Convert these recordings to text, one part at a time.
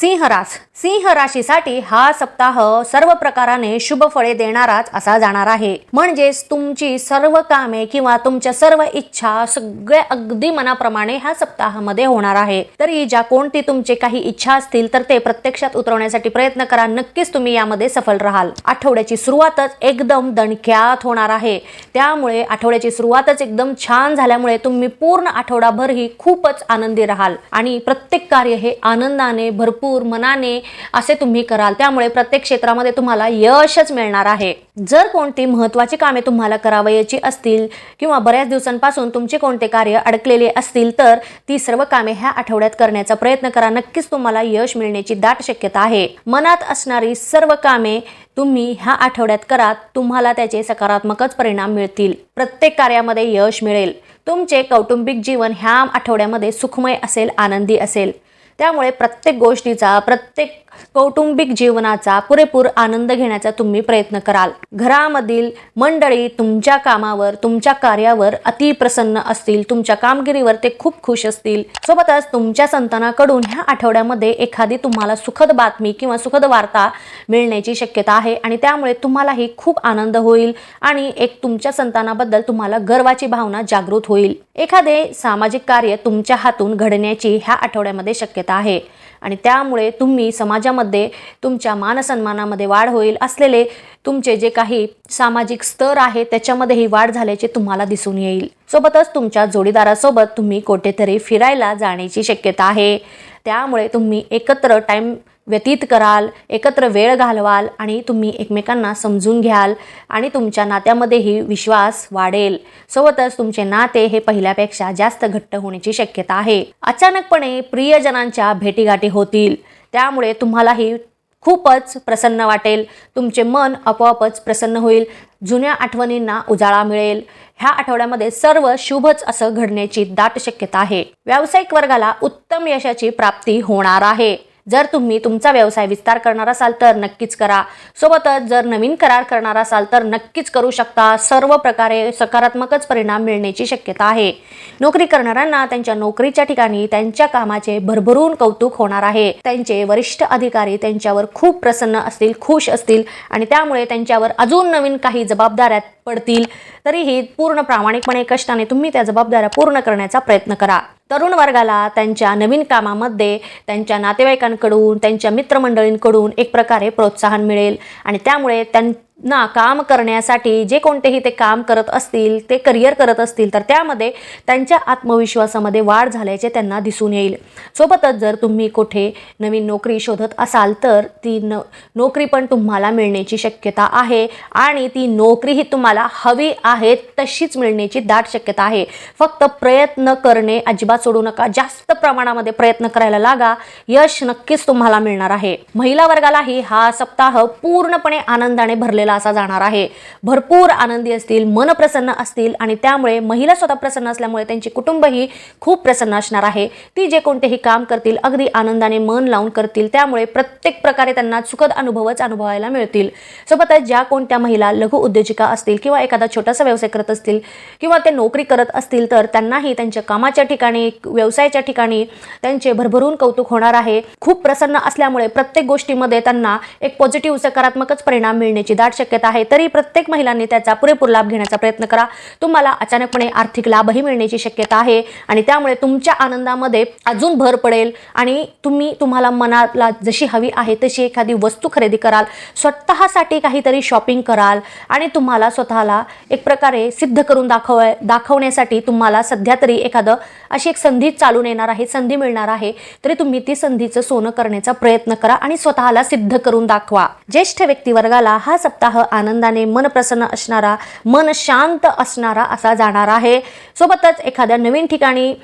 सिंहरास सिंह राशीसाठी हा सप्ताह सर्व प्रकाराने शुभ फळे देणाराच असा जाणार आहे. म्हणजेच तुमची सर्व कामे किंवा तुमच्या सर्व इच्छा सगळ्या अगदी मनाप्रमाणे ह्या सप्ताहामध्ये होणार आहे. तरी ज्या कोणती तुमचे काही इच्छा असतील तर ते प्रत्यक्षात उतरवण्यासाठी प्रयत्न करा. नक्कीच तुम्ही यामध्ये सफल राहाल. आठवड्याची सुरुवातच एकदम दणक्यात होणार आहे. त्यामुळे आठवड्याची सुरुवातच एकदम छान झाल्यामुळे तुम्ही पूर्ण आठवडाभर ही खूपच आनंदी राहाल. आणि प्रत्येक कार्य हे आनंदाने भरपूर मनाने असे तुम्ही कराल. त्यामुळे प्रत्येक क्षेत्रामध्ये तुम्हाला यशच मिळणार आहे. जर कोणती महत्वाची कामे तुम्हाला करावयाची असतील किंवा बऱ्याच दिवसांपासून तुमचे कोणते कार्य अडकलेले असतील तर ती सर्व कामे ह्या आठवड्यात करण्याचा प्रयत्न करा. नक्कीच तुम्हाला यश मिळण्याची दाट शक्यता आहे. मनात असणारी सर्व कामे तुम्ही ह्या आठवड्यात करा. तुम्हाला त्याचे सकारात्मकच परिणाम मिळतील. प्रत्येक कार्यामध्ये यश मिळेल. तुमचे कौटुंबिक जीवन ह्या आठवड्यामध्ये सुखमय असेल आनंदी असेल. त्यामुळे प्रत्येक गोष्टीचा प्रत्येक कौटुंबिक जीवनाचा पुरेपूर आनंद घेण्याचा तुम्ही प्रयत्न कराल. घरामधील मंडळी तुमच्या कामावर तुमच्या कार्यावर अति प्रसन्न असतील. तुमच्या कामगिरीवर ते खूप खुश असतील. सोबतच तुमच्या संतानाकडून ह्या आठवड्यामध्ये एखादी तुम्हाला सुखद बातमी किंवा सुखद वार्ता मिळण्याची शक्यता आहे आणि त्यामुळे तुम्हालाही खूप आनंद होईल आणि एक तुमच्या संतानाबद्दल तुम्हाला गर्वाची भावना जागृत होईल. एखादे सामाजिक कार्य तुमच्या हातून घडण्याची ह्या आठवड्यामध्ये शक्यता आहे आणि त्यामुळे तुम्ही समाजामध्ये तुमच्या मानसन्मानामध्ये वाढ होईल. असलेले तुमचे जे काही सामाजिक स्तर आहे त्याच्यामध्येही वाढ झाल्याचे तुम्हाला दिसून येईल. सोबतच तुमच्या जोडीदारासोबत तुम्ही कुठेतरी फिरायला जाण्याची शक्यता आहे. त्यामुळे तुम्ही एकत्र टाईम व्यतीत कराल एकत्र वेळ घालवाल आणि तुम्ही एकमेकांना समजून घ्याल आणि तुमच्या नात्यामध्येही विश्वास वाढेल. सोबतच तुमचे नाते हे पहिल्यापेक्षा जास्त घट्ट होण्याची शक्यता आहे. अचानकपणे प्रियजनांच्या भेटीगाठी होतील. त्यामुळे तुम्हालाही खूपच प्रसन्न वाटेल. तुमचे मन आपोआपच प्रसन्न होईल. जुन्या आठवणींना उजाळा मिळेल. ह्या आठवड्यामध्ये सर्व शुभच असं घडण्याची दाट शक्यता आहे. व्यावसायिक वर्गाला उत्तम यशाची प्राप्ती होणार आहे. जर तुम्ही तुमचा व्यवसाय विस्तार करणार असाल तर नक्कीच करा. सोबतच जर नवीन करार करणार असाल तर नक्कीच करू शकता. सर्व प्रकारे सकारात्मकच परिणाम मिळण्याची शक्यता आहे. नोकरी करणाऱ्यांना त्यांच्या नोकरीच्या ठिकाणी त्यांच्या कामाचे भरभरून कौतुक होणार आहे. त्यांचे वरिष्ठ अधिकारी त्यांच्यावर खूप प्रसन्न असतील खुश असतील आणि त्यामुळे त्यांच्यावर अजून नवीन काही जबाबदाऱ्या पडतील. तरीही पूर्ण प्रामाणिकपणे कष्टाने तुम्ही त्या जबाबदाऱ्या पूर्ण करण्याचा प्रयत्न करा. तरुण वर्गाला त्यांच्या नवीन कामामध्ये त्यांच्या नातेवाईकांकडून त्यांच्या मित्रमंडळींकडून एक प्रकारे प्रोत्साहन मिळेल. आणि त्यामुळे त्यां ना काम करण्यासाठी जे कोणतेही ते काम करत असतील ते करिअर करत असतील तर त्यामध्ये त्यांच्या आत्मविश्वासामध्ये वाढ झाल्याचे त्यांना दिसून येईल. सोबतच जर तुम्ही कुठे नवीन नोकरी शोधत असाल तर ती न नोकरी पण तुम्हाला मिळण्याची शक्यता आहे आणि ती नोकरीही तुम्हाला हवी आहे तशीच मिळण्याची दाट शक्यता आहे. फक्त प्रयत्न करणे अजिबात सोडू नका. जास्त प्रमाणामध्ये प्रयत्न करायला लागा. यश नक्कीच तुम्हाला मिळणार आहे. महिला वर्गालाही हा सप्ताह पूर्णपणे आनंदाने भरलेला असा जाणार आहे. भरपूर आनंदी असतील मन प्रसन्न असतील आणि त्यामुळे महिला स्वतः प्रसन्न असल्यामुळे त्यांचे कुटुंबही खूप प्रसन्न असणार आहे. ती जे कोणतेही काम करतील अगदी आनंदाने मन लावून करतील त्यामुळे प्रत्येक प्रकारे त्यांना सुखद अनुभवच अनुभवायला मिळतील. सोबतच ज्या कोणत्या महिला लघु उद्योजिका असतील किंवा एखादा छोटासा व्यवसाय करत असतील किंवा ते नोकरी करत असतील तर त्यांनाही त्यांच्या कामाच्या ठिकाणी व्यवसायाच्या ठिकाणी त्यांचे भरभरून कौतुक होणार आहे. खूप प्रसन्न असल्यामुळे प्रत्येक गोष्टीमध्ये त्यांना एक पॉझिटिव्ह सकारात्मकच परिणाम मिळण्याची दाट शक्यता आहे तरी प्रत्येक महिलांनी त्याचा पुरेपूर लाभ घेण्याचा प्रयत्न करा. तुम्हाला अचानकपणे आर्थिक लाभही मिळण्याची शक्यता आहे आणि त्यामुळे तुमच्या आनंदामध्ये अजून भर पडेल आणि तुम्ही तुम्हाला मनाला जशी हवी आहे तशी एखादी वस्तू खरेदी कराल स्वतःसाठी काहीतरी शॉपिंग कराल आणि तुम्हाला स्वतःला एक प्रकारे सिद्ध करून दाखव दाखवण्यासाठी तुम्हाला सध्या तरी एखादं अशी एक संधी चालून येणार आहे संधी मिळणार आहे तरी तुम्ही ती संधीचं सोनं करण्याचा प्रयत्न करा आणि स्वतःला सिद्ध करून दाखवा. ज्येष्ठ व्यक्तिवर्गाला हा सप्ताह आनंदाने मन प्रसन्न असणारा मन शांत असणारा असा जाणार आहे. सोबतच एखाद्या नवीन ठिकाणी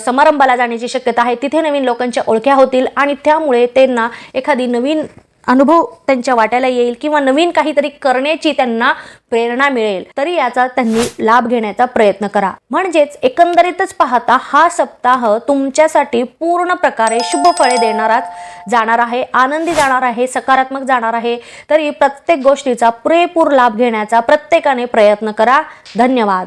समारंभाला जाण्याची शक्यता आहे. तिथे नवीन लोकांच्या ओळख्या होतील आणि त्यामुळे त्यांना एखादी नवीन अनुभव त्यांच्या वाट्याला येईल किंवा नवीन काहीतरी करण्याची त्यांना प्रेरणा मिळेल तरी याचा त्यांनी लाभ घेण्याचा प्रयत्न करा. म्हणजेच एकंदरीतच पाहता हा सप्ताह तुमच्यासाठी पूर्ण प्रकारे शुभ फळे देणाराच जाणार आहे आनंदी जाणार आहे सकारात्मक जाणार आहे तरी प्रत्येक गोष्टीचा पुरेपूर लाभ घेण्याचा प्रत्येकाने प्रयत्न करा. धन्यवाद.